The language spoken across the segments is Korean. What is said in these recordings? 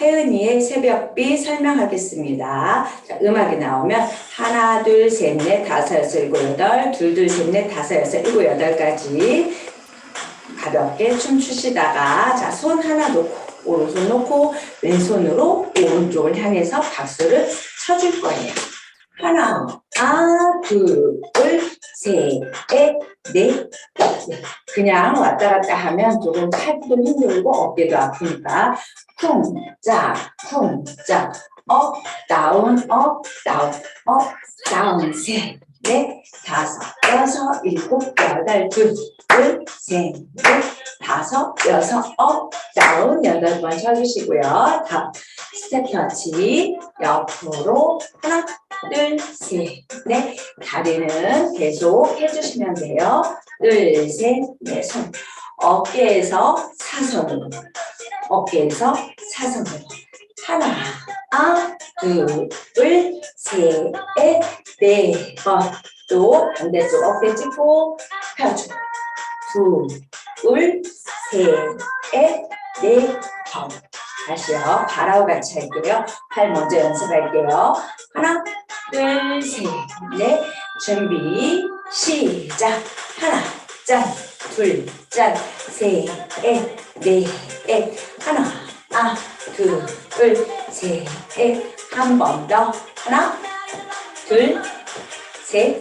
혜은이의 새벽비 설명하겠습니다. 자, 음악이 나오면 하나, 둘, 셋, 넷, 다섯, 여섯, 일곱, 여덟, 둘, 둘, 셋, 넷, 다섯, 여섯, 일곱, 여덟까지 가볍게 춤추시다가 자, 손 하나 놓고 오른손 놓고 왼손으로 오른쪽을 향해서 박수를 쳐줄 거예요. 하나, 아, 둘, 셋, 넷, 넷. 네. 그냥 왔다 갔다 하면 조금 팔도 힘들고 어깨도 아프니까 쿵, 짜, 쿵, 짜, 업, 다운, 업, 다운, 업, 다운, 셋, 넷, 다섯, 여섯, 일곱, 여덟, 둘, 둘, 셋, 넷, 다섯, 여섯, 업, 다운, 여덟 번 쳐주시고요. 다음, 스텝 터치, 옆으로, 하나, 둘, 셋, 넷, 다리는 계속 해주시면 돼요. 둘, 셋, 넷, 손. 어깨에서 사선으로, 어깨에서 사선으로. 하나, 아, 둘, 셋, 넷 번. 또 반대쪽 어깨 짚고 펴주고. 둘, 셋, 넷 번. 다시요. 바라오 같이 할게요. 팔 먼저 연습할게요. 하나, 둘, 셋, 넷. 준비, 시작. 하나, 짠, 둘, 짠, 셋, 넷, 넷, 넷. 하나, 아, 둘, 셋, 넷. 한 번 더. 하나, 둘, 셋,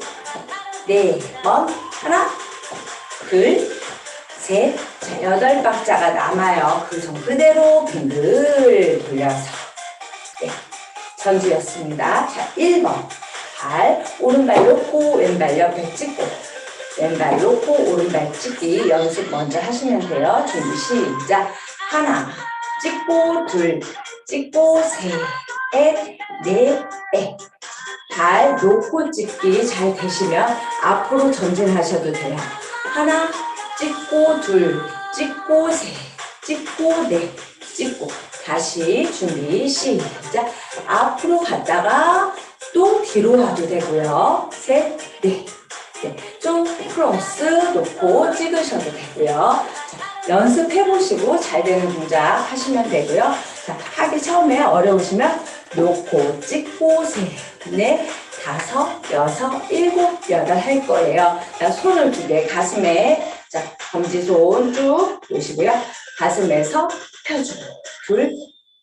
네 번. 하나, 둘, 셋. 자, 여덟 박자가 남아요. 그 손 그대로 빙글 돌려서. 네. 전주였습니다. 자, 1번. 발, 오른발 놓고, 왼발 옆에 찍고. 왼발 놓고, 오른발 찍기 연습 먼저 하시면 돼요. 준비, 시작. 하나, 찍고, 둘, 찍고, 셋, 넷, 넷, 넷. 발 놓고 찍기 잘 되시면 앞으로 전진하셔도 돼요. 하나, 찍고, 둘, 찍고, 셋, 찍고, 넷, 찍고. 다시 준비, 시작. 앞으로 갔다가 또 뒤로 와도 되고요. 셋, 넷. 네. 좀 크로스 놓고 찍으셔도 되고요. 자, 연습해보시고 잘 되는 동작 하시면 되고요. 자, 하기 처음에 어려우시면 놓고 찍고 셋, 넷, 다섯, 여섯, 일곱, 여덟 할 거예요. 자, 손을 두 개 가슴에 자, 검지손 쭉 놓으시고요. 가슴에서 펴주고 둘,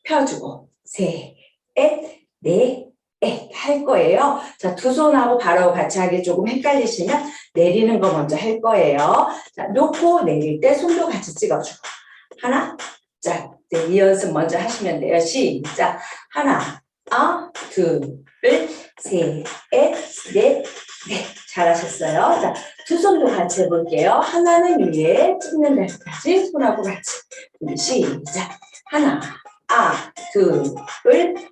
펴주고 셋, 넷, 넷, 넷할 거예요. 자, 두 손하고 바로 같이 하기 조금 헷갈리시면 내리는 거 먼저 할 거예요. 자, 놓고 내릴 때 손도 같이 찍어주고 하나, 자, 네, 이 연습 먼저 하시면 돼요. 시작. 하나, 아, 둘, 셋, 넷, 넷, 넷. 잘하셨어요. 자, 두 손도 같이 해볼게요. 하나는 위에 찍는 데까지 손하고 같이. 시작. 하나, 아, 둘,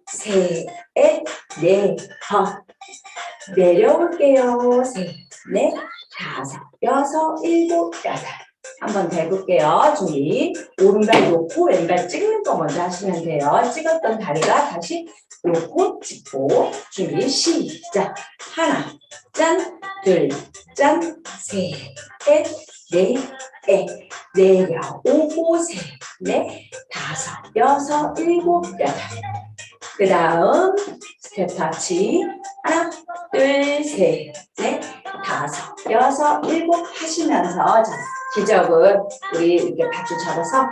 셋, 넷, 넷, 번. 내려올게요. 셋, 넷, 다섯, 여섯, 일곱, 여덟. 한번더 해볼게요. 준비. 오른발 놓고 왼발 찍는 거 먼저 하시면 돼요. 찍었던 다리가 다시 놓고 찍고 준비. 시작. 하나, 짠, 둘, 짠, 셋, 넷, 넷, 넷, 내려오고 셋, 넷, 다섯, 여섯, 일곱, 여덟. 그 다음 스텝 터치. 하나, 둘, 셋, 넷, 다섯, 여섯, 일곱. 하시면서 자, 기적을 우리 이렇게 박수 잡아서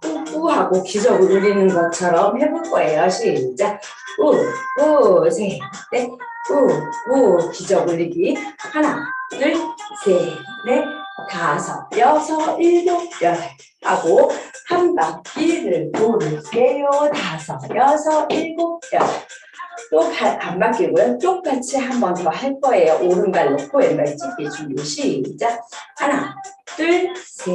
뿌뿌 하고 기적을 울리는 것처럼 해볼 거예요. 시작. 우, 우, 셋, 넷, 우, 우, 기적 울리기. 하나, 둘, 셋, 넷, 다섯, 여섯, 일곱, 여덟. 하고 한 바퀴를 돌게요. 다섯, 여섯, 일곱, 여덟. 또안 바뀌고요. 똑같이 한 번 더 할 거예요. 오른발 놓고 왼발 찍기 준비 시작. 하나, 둘, 셋,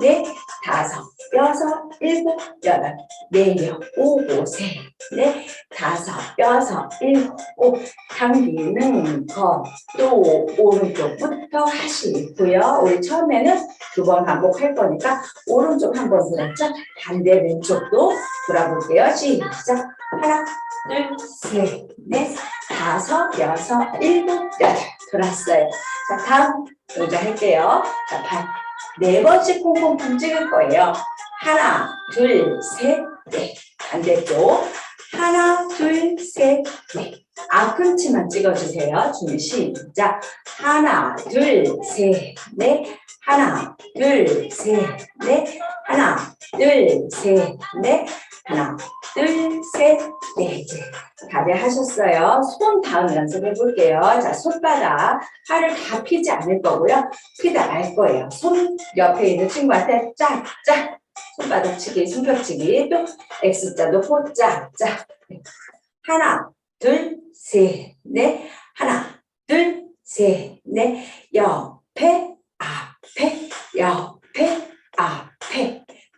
넷, 다섯, 여섯, 일곱, 여덟. 내려오고 셋, 넷, 다섯, 여섯, 일곱. 당기는 것도 오른쪽부터 하시고요. 우리 처음에는 두 번 반복할 거니까 오른쪽 한 번 돌았죠? 반대 왼쪽도 돌아볼게요. 시작. 하나, 둘, 셋, 넷, 다섯, 여섯, 일곱, 여덟. 돌았어요. 자, 다음 동작 할게요. 자, 발. 네 번씩 콩콩콩 찍을 거예요. 하나, 둘, 셋, 넷. 반대 반대쪽. 하나, 둘, 셋, 넷. 앞꿈치만 찍어주세요. 준비 시작. 하나, 둘, 셋, 넷. 하나, 둘, 셋, 넷. 하나, 둘, 셋, 넷. 하나, 둘, 셋, 넷. 이제 다들 하셨어요. 손 다음 연습해 볼게요. 자, 손바닥. 팔을 다 피지 않을 거고요. 피다 말 거예요. 손 옆에 있는 친구한테 짝, 짝. 손바닥 치기, 손뼉치기. 또 X자도 포, 짝, 짝. 네. 하나, 둘, 셋, 넷. 하나, 둘, 셋, 넷. 옆에, 앞에, 옆에.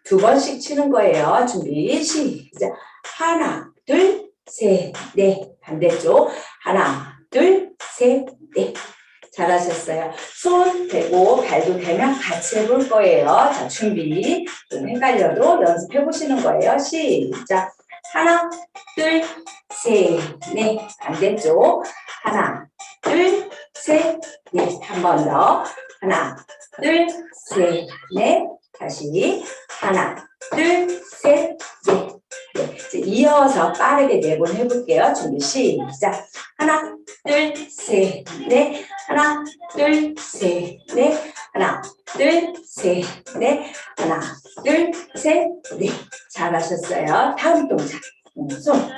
두 번씩 치는 거예요. 준비, 시작. 하나, 둘, 셋, 넷. 반대쪽. 하나, 둘, 셋, 넷. 잘하셨어요. 손 대고 발도 대면 같이 해볼 거예요. 자, 준비. 좀 헷갈려도 연습해 보시는 거예요. 시작. 하나, 둘, 셋, 넷. 반대쪽. 하나, 둘, 셋, 넷. 한 번 더. 하나, 둘, 셋, 넷. 다시. 하나, 둘, 셋, 넷. 네, 이제 이어서 빠르게 네 번 해볼게요. 준비 시작. 하나, 둘, 셋, 넷. 하나, 둘, 셋, 넷. 하나, 둘, 셋, 넷. 하나, 둘, 셋, 넷. 잘하셨어요. 다음 동작. 음, 손.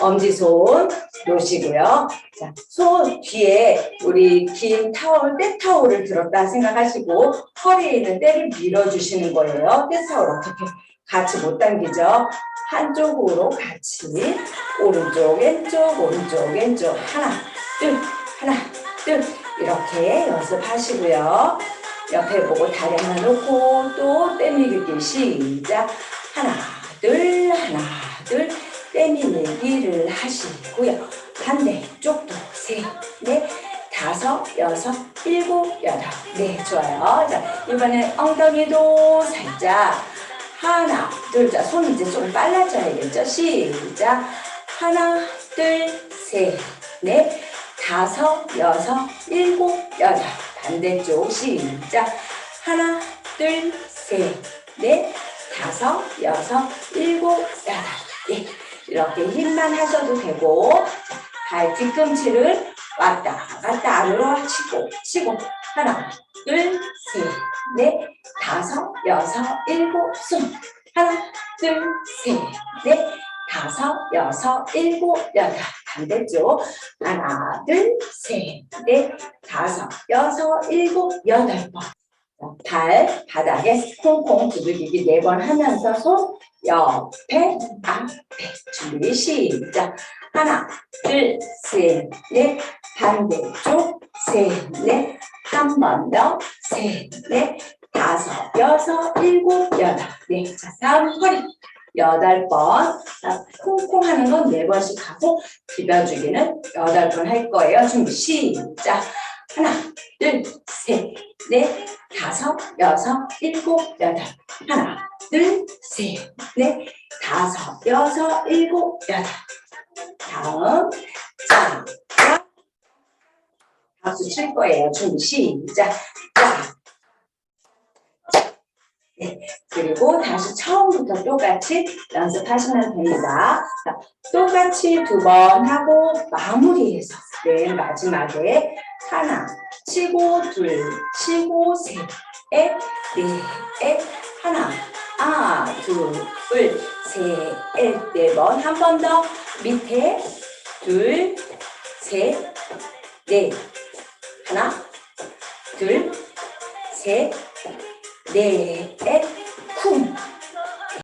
엄지손 놓으시고요. 자, 손 뒤에 우리 긴 타월, 떼타올을 들었다 생각하시고 허리에 있는 때를 밀어주시는 거예요. 떼타올 어떻게 같이 못 당기죠? 한쪽으로 같이 오른쪽, 왼쪽, 오른쪽, 왼쪽 하나, 둘, 하나, 둘 이렇게 연습하시고요. 옆에 보고 다리 하나 놓고 또 떼밀기 시작 하나, 둘, 하나, 둘 떼밀기를 하시고요. 반대쪽도 셋, 넷, 다섯, 여섯, 일곱, 여덟. 네, 좋아요. 자, 이번엔 엉덩이도 살짝 하나, 둘, 자, 손 이제 좀 빨라져야겠죠? 시작. 하나, 둘, 셋, 넷, 다섯, 여섯, 일곱, 여덟. 반대쪽 시작. 하나, 둘, 셋, 넷, 다섯, 여섯, 일곱, 여덟. 네, 이렇게 힘만 하셔도 되고, 자, 발 뒤꿈치를 왔다 갔다 안으로 치고, 치고, 하나, 둘, 셋, 넷, 다섯, 여섯, 일곱, 손. 하나, 둘, 셋, 넷, 다섯, 여섯, 일곱, 여덟. 반대쪽. 하나, 둘, 셋, 넷, 다섯, 여섯, 일곱, 여덟 번. 발 바닥에 콩콩 두들기기 네 번 하면서 손 옆에 앞에 준비 시작. 하나 둘셋넷 반대쪽 셋넷 한 번 더 셋넷 다섯 여섯 일곱 여덟. 네자 다음 허리. 여덟 번. 자, 콩콩 하는 건 네 번씩 하고 비벼주기는 여덟 번 할 거예요. 준비 시작. 하나 둘셋 넷 다섯, 여섯, 일곱, 여덟. 하나, 둘, 셋, 넷, 다섯, 여섯, 일곱, 여덟. 다음, 자, 자. 박수 칠 거예요. 준비, 시작. 자. 네, 그리고 다시 처음부터 똑같이 연습하시면 됩니다. 자, 똑같이 두 번 하고 마무리해서 맨 마지막에 하나, 치고 둘, 치고 셋, 넷, 넷, 하나, 아, 둘, 둘, 셋, 네 번, 한 번 더 밑에 둘, 셋, 넷, 하나, 둘, 셋, 넷, 쿵,